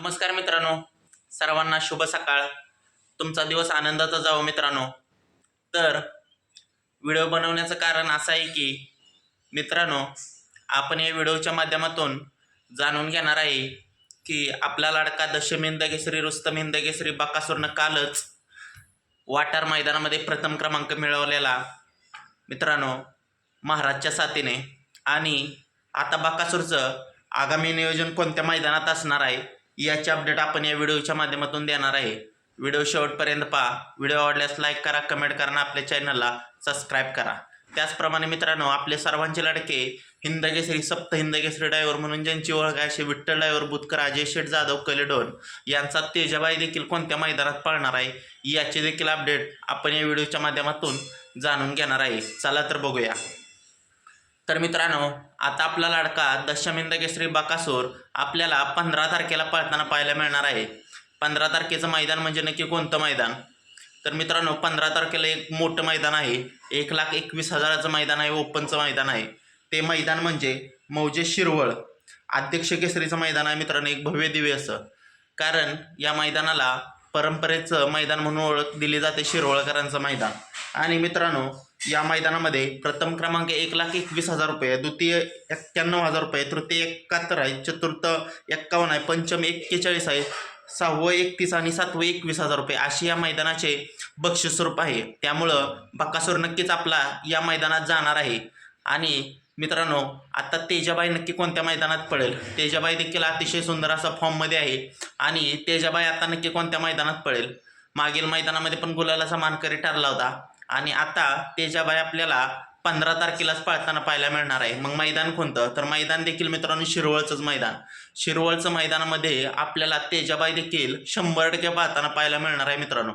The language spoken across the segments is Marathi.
नमस्कार मित्रांनो सर्वांना शुभ सकाळ. तुमचा दिवस आनंदाचा जावो मित्रांनो. तर व्हिडिओ बनवण्याचं कारण असं आहे की मित्रांनो आपण या व्हिडिओच्या माध्यमातून जाणून घेणार आहे की आपला लाडका दशमिंद केसरी रुस्तमिंद केसरी बाकासूरनं कालच वाटार मैदानामध्ये प्रथम क्रमांक मिळवलेला मित्रांनो महाराजच्या साथीने. आणि आता बकासूरचं आगामी नियोजन कोणत्या मैदानात असणार आहे? याचे अपडेट आपण या व्हिडिओच्या माध्यमातून देणार आहे. व्हिडिओ शेवटपर्यंत पहा. व्हिडिओ आवडल्यास लाईक करा कमेंट करा आणि आपल्या चॅनलला सबस्क्राईब करा. त्याचप्रमाणे मित्रांनो आपले सर्वांचे लाडके हिंद केसरी सप्त हिंद केसरी ड्रायव्हर म्हणून ज्यांची ओळख आहे असे विठ्ठल ड्रायव्हर बुतकर अजय शेठ जाधव कलेडोन यांचा तेजाबाई देखील कोणत्या मैदानात पळणार आहे याचे देखील अपडेट आपण या व्हिडिओच्या माध्यमातून जाणून घेणार आहे. चला तर बघूया. तर मित्रांनो आता आपला लाडका दशमिंद केसरी बाकासूर आपल्याला पंधरा तारखेला पळताना पाहायला मिळणार आहे. पंधरा तारखेचं मैदान म्हणजे नक्की कोणतं मैदान? तर मित्रांनो पंधरा तारखेला एक मोठं मैदान आहे. एक लाख एकवीस हजाराचं मैदान आहे ओपनचं मैदान आहे. ते मैदान म्हणजे मौजे शिरवळ. अध्यक्ष केसरीचं मैदान आहे मित्रांनो एक भव्य दिव्य असं. कारण या मैदानाला परंपरेचं मैदान म्हणून ओळख दिली जाते शिरवळकरांचं मैदान. आणि मित्रांनो या मैदानामध्ये प्रथम क्रमांक एक लाख एकवीस हजार रुपये द्वितीय एक्क्याण्णव हजार रुपये तृतीय एकाहत्तर आहे चतुर्थ एक्कावन्न आहे पंचम एक्केचाळीस आहे सहावं एकतीस आणि सातवं एकवीस हजार रुपये अशी या मैदानाचे बक्षीस स्वरूप आहे. त्यामुळं बकासूर नक्कीच आपला या मैदानात जाणार आहे. आणि मित्रांनो आता तेजाबाई नक्की कोणत्या मैदानात पडेल? तेजाबाई देखील अतिशय सुंदर असा फॉर्ममध्ये आहे. आणि तेजाबाई आता नक्की कोणत्या मैदानात पडेल? मागील मैदानामध्ये पण गुलालाचा मानकरी ठरला होता. आणि आता तेजाबाई आपल्याला पंधरा तारखेलाच पाळताना पाहायला मिळणार आहे. मग मैदान कोणतं? तर मैदान देखील मित्रांनो शिरवळचंच मैदान. शिरवळचं मैदानामध्ये आपल्याला तेजाबाई देखील शंभर टक्के पाहताना पाहायला मिळणार आहे मित्रांनो.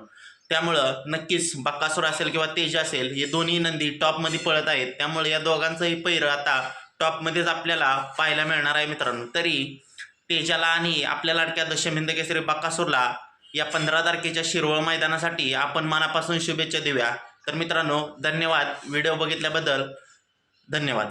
त्यामुळं नक्कीच बक्कासूर असेल किंवा तेज असेल हे दोन्ही नंदी टॉपमध्ये पळत आहेत. त्यामुळे या दोघांचंही पैर आता टॉपमध्येच आपल्याला पाहायला मिळणार आहे मित्रांनो. तरी तेजाला आणि आपल्या लाडक्या दशमिंद केसरी बक्कासूरला या पंधरा तारखेच्या शिरवळ मैदानासाठी आपण मनापासून शुभेच्छा देऊया. तर मित्रांनो धन्यवाद. व्हिडिओ बघितल्याबद्दल धन्यवाद.